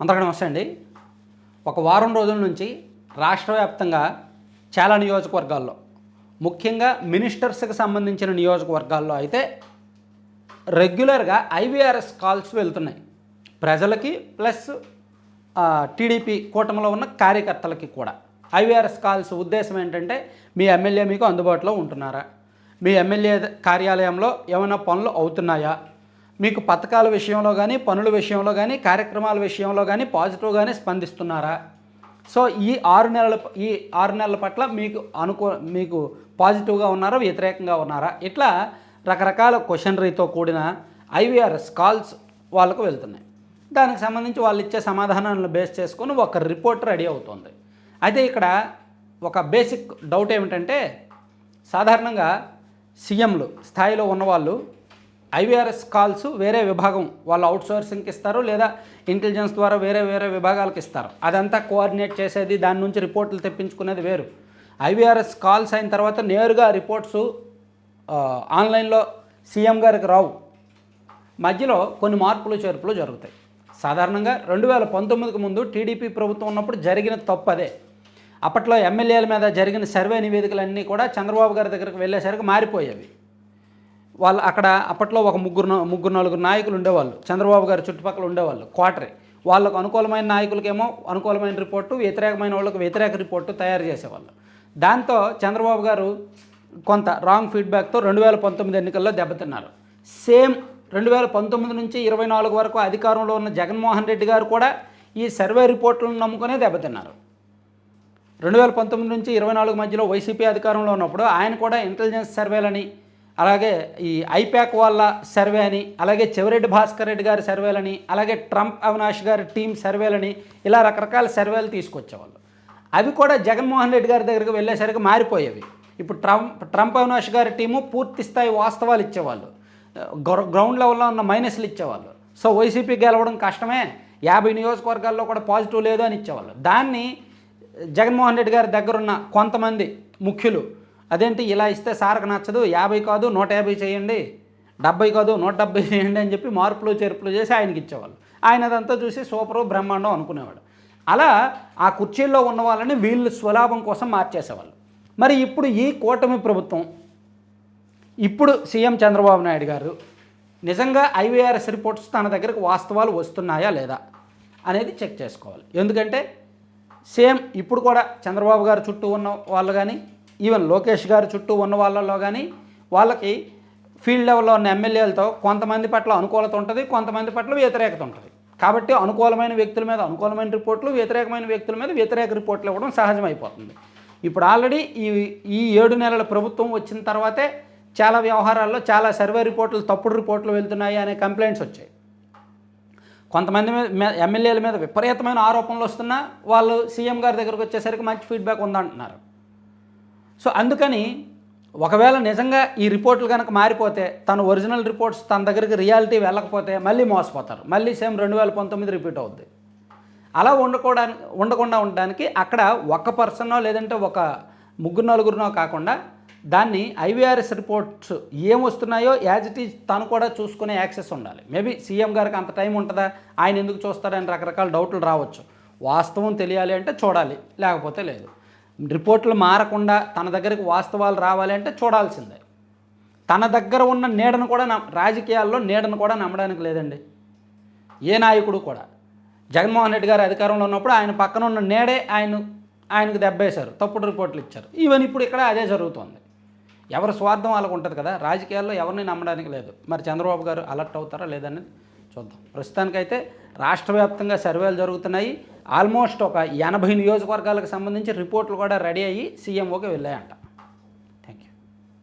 అందరికీ నమస్తే అండి. ఒక వారం రోజుల నుంచి రాష్ట్ర వ్యాప్తంగా చాలా నియోజకవర్గాల్లో ముఖ్యంగా మినిస్టర్స్కి సంబంధించిన నియోజకవర్గాల్లో అయితే రెగ్యులర్గా ఐవీఆర్ఎస్ కాల్స్ వెళ్తున్నాయి. ప్రజలకి ప్లస్ టీడీపీ కూటమిలో ఉన్న కార్యకర్తలకి కూడా. ఐవీఆర్ఎస్ కాల్స్ ఉద్దేశం ఏంటంటే మీ ఎమ్మెల్యే మీకు అందుబాటులో ఉంటున్నారా? మీ ఎమ్మెల్యే కార్యాలయంలో ఏమైనా పనులు అవుతున్నాయా? మీకు పథకాల విషయంలో కానీ పనుల విషయంలో కానీ కార్యక్రమాల విషయంలో కానీ పాజిటివ్గానే స్పందిస్తున్నారా? సో ఈ ఆరు నెలల ఈ ఆరు నెలల పట్ల మీకు అనుకూ మీకు పాజిటివ్గా ఉన్నారా వ్యతిరేకంగా ఉన్నారా? ఇట్లా రకరకాల క్వశ్చనరీతో కూడిన ఐవీఆర్ఎస్ కాల్స్ వాళ్ళకు వెళ్తున్నాయి. దానికి సంబంధించి వాళ్ళు ఇచ్చే సమాధానాలను బేస్ చేసుకొని ఒక రిపోర్ట్ రెడీ అవుతుంది. అయితే ఇక్కడ ఒక బేసిక్ డౌట్ ఏమిటంటే సాధారణంగా సీఎంలు స్థాయిలో ఉన్నవాళ్ళు ఐవీఆర్ఎస్ కాల్స్ వేరే విభాగం వాళ్ళు అవుట్సోర్సింగ్కి ఇస్తారు లేదా ఇంటెలిజెన్స్ ద్వారా వేరే వేరే విభాగాలకు ఇస్తారు. అదంతా కోఆర్డినేట్ చేసేది దాని నుంచి రిపోర్ట్లు తెప్పించుకునేది వేరు. ఐవీఆర్ఎస్ కాల్స్ అయిన తర్వాత నేరుగా రిపోర్ట్స్ ఆన్లైన్లో సీఎం గారికి రావు. మధ్యలో కొన్ని మార్పులు చేర్పులు జరుగుతాయి. సాధారణంగా రెండు వేల పంతొమ్మిదికి ముందు టీడీపీ ప్రభుత్వం ఉన్నప్పుడు జరిగిన తప్పు అదే. అప్పట్లో ఎమ్మెల్యేల మీద జరిగిన సర్వే నివేదికలన్నీ కూడా చంద్రబాబు గారి దగ్గరికి వెళ్ళేసరికి మారిపోయేవి. వాళ్ళు అక్కడ అప్పట్లో ఒక ముగ్గురు ముగ్గురు నలుగురు నాయకులు ఉండేవాళ్ళు. చంద్రబాబు గారు చుట్టుపక్కల ఉండేవాళ్ళు క్వార్టరే. వాళ్ళకు అనుకూలమైన నాయకులకేమో అనుకూలమైన రిపోర్టు వ్యతిరేకమైన వాళ్ళకి వ్యతిరేక రిపోర్టు తయారు చేసేవాళ్ళు. దాంతో చంద్రబాబు గారు కొంత రాంగ్ ఫీడ్బ్యాక్తో రెండు వేల పంతొమ్మిది ఎన్నికల్లో దెబ్బతిన్నారు. సేమ్ రెండు వేల పంతొమ్మిది నుంచి ఇరవై నాలుగు వరకు అధికారంలో ఉన్న జగన్మోహన్ రెడ్డి గారు కూడా ఈ సర్వే రిపోర్టులను నమ్ముకునే దెబ్బతిన్నారు. రెండు వేల పంతొమ్మిది నుంచి ఇరవై నాలుగు మధ్యలో వైసీపీ అధికారంలో ఉన్నప్పుడు ఆయన కూడా ఇంటెలిజెన్స్ సర్వేలని అలాగే ఈ ఐప్యాక్ వాళ్ళ సర్వే అని అలాగే చెవిరెడ్డి భాస్కర్ రెడ్డి గారి సర్వేలని అలాగే ట్రంప్ అవినాష్ గారి టీం సర్వేలని ఇలా రకరకాల సర్వేలు తీసుకొచ్చేవాళ్ళు. అవి కూడా జగన్మోహన్ రెడ్డి గారి దగ్గరికి వెళ్ళేసరికి మారిపోయేవి. ఇప్పుడు ట్రంప్ ట్రంప్ అవినాష్ గారి టీము పూర్తి స్థాయి వాస్తవాలు ఇచ్చేవాళ్ళు. గ్రౌ- గ్రౌండ్ లెవెల్లో ఉన్న మైనస్లు ఇచ్చేవాళ్ళు. సో వైసీపీ గెలవడం కష్టమే. యాభై నియోజకవర్గాల్లో కూడా పాజిటివ్ లేదు అని ఇచ్చేవాళ్ళు. దాన్ని జగన్మోహన్ రెడ్డి గారి దగ్గరున్న కొంతమంది ముఖ్యులు అదేంటి ఇలా ఇస్తే సార్కు నచ్చదు? యాభై కాదు నూట యాభై చేయండి. డెబ్బై కాదు నూట డెబ్బై చేయండి అని చెప్పి మార్పులు చేర్పులు చేసి ఆయనకి ఇచ్చేవాళ్ళు. ఆయన అదంతా చూసి సూపరు బ్రహ్మాండం అనుకునేవాడు. అలా ఆ కుర్చీల్లో ఉన్న వాళ్ళని వీళ్ళు స్వలాభం కోసం మార్చేసేవాళ్ళు. మరి ఇప్పుడు ఈ కూటమి ప్రభుత్వం ఇప్పుడు సీఎం చంద్రబాబు నాయుడు గారు నిజంగా ఐవీఆర్ఎస్ రిపోర్ట్స్ తన దగ్గరకు వాస్తవాలు వస్తున్నాయా లేదా అనేది చెక్ చేసుకోవాలి. ఎందుకంటే సేమ్ ఇప్పుడు కూడా చంద్రబాబు గారు చుట్టూ ఉన్న వాళ్ళు కానీ ఈవెన్ లోకేష్ గారి చుట్టూ ఉన్న వాళ్ళలో కానీ వాళ్ళకి ఫీల్డ్ లెవెల్లో ఉన్న ఎమ్మెల్యేలతో కొంతమంది పట్ల అనుకూలత ఉంటుంది కొంతమంది పట్ల వ్యతిరేకత ఉంటుంది. కాబట్టి అనుకూలమైన వ్యక్తుల మీద అనుకూలమైన రిపోర్ట్లు వ్యతిరేకమైన వ్యక్తుల మీద వ్యతిరేక రిపోర్ట్లు ఇవ్వడం సహజమైపోతుంది. ఇప్పుడు ఆల్రెడీ ఈ ఈ ఏడు నెలల ప్రభుత్వం వచ్చిన తర్వాతే చాలా వ్యవహారాల్లో చాలా సర్వే రిపోర్ట్లు తప్పుడు రిపోర్ట్లు వెళ్తున్నాయి అనే కంప్లైంట్స్ వచ్చాయి. కొంతమంది మీద ఎమ్మెల్యేల మీద విపరీతమైన ఆరోపణలు వస్తున్నా వాళ్ళు సీఎం గారి దగ్గరకు వచ్చేసరికి మంచి ఫీడ్బ్యాక్ ఉందంటున్నారు. సో అందుకని ఒకవేళ నిజంగా ఈ రిపోర్ట్లు కనుక మారిపోతే తన ఒరిజినల్ రిపోర్ట్స్ తన దగ్గరికి రియాలిటీ వెళ్ళకపోతే మళ్ళీ మోసపోతారు. మళ్ళీ సేమ్ రెండు వేల పంతొమ్మిది రిపీట్ అవుద్ది. అలా ఉండకూడానికి ఉండకుండా ఉండడానికి అక్కడ ఒక పర్సనో లేదంటే ఒక ముగ్గురు నలుగురినో కాకుండా దాన్ని ఐవీఆర్ఎస్ రిపోర్ట్స్ ఏం వస్తున్నాయో యాజ్ ఇట్ ఈజ్ తను కూడా చూసుకునే యాక్సెస్ ఉండాలి. మేబీ సీఎం గారికి అంత టైం ఉంటుందా? ఆయన ఎందుకు చూస్తారని రకరకాల డౌట్లు రావచ్చు. వాస్తవం తెలియాలి అంటే చూడాలి. లేకపోతే లేదు. రిపోర్ట్లు మారకుండా తన దగ్గరికి వాస్తవాలు రావాలి అంటే చూడాల్సిందే. తన దగ్గర ఉన్న నీడను కూడా నమ్ రాజకీయాల్లో నీడను కూడా నమ్మడానికి లేదండి. ఏ నాయకుడు కూడా. జగన్మోహన్ రెడ్డి గారు అధికారంలో ఉన్నప్పుడు ఆయన పక్కన ఉన్న నేడే ఆయన ఆయనకు దెబ్బేశారు తప్పుడు రిపోర్ట్లు ఇచ్చారు. ఈవెన్ ఇప్పుడు ఇక్కడ అదే జరుగుతుంది. ఎవరి స్వార్థం వాళ్ళకు ఉంటుంది కదా రాజకీయాల్లో ఎవరిని నమ్మడానికి లేదు. మరి చంద్రబాబు గారు అలర్ట్ అవుతారా లేదనేది చూద్దాం. ప్రస్తుతానికైతే రాష్ట్ర వ్యాప్తంగా సర్వేలు జరుగుతున్నాయి. ఆల్మోస్ట్ ఒక ఎనభై నియోజకవర్గాలకు సంబంధించి రిపోర్ట్లు కూడా రెడీ అయ్యి సీఎంఓకి వెళ్ళాయంట.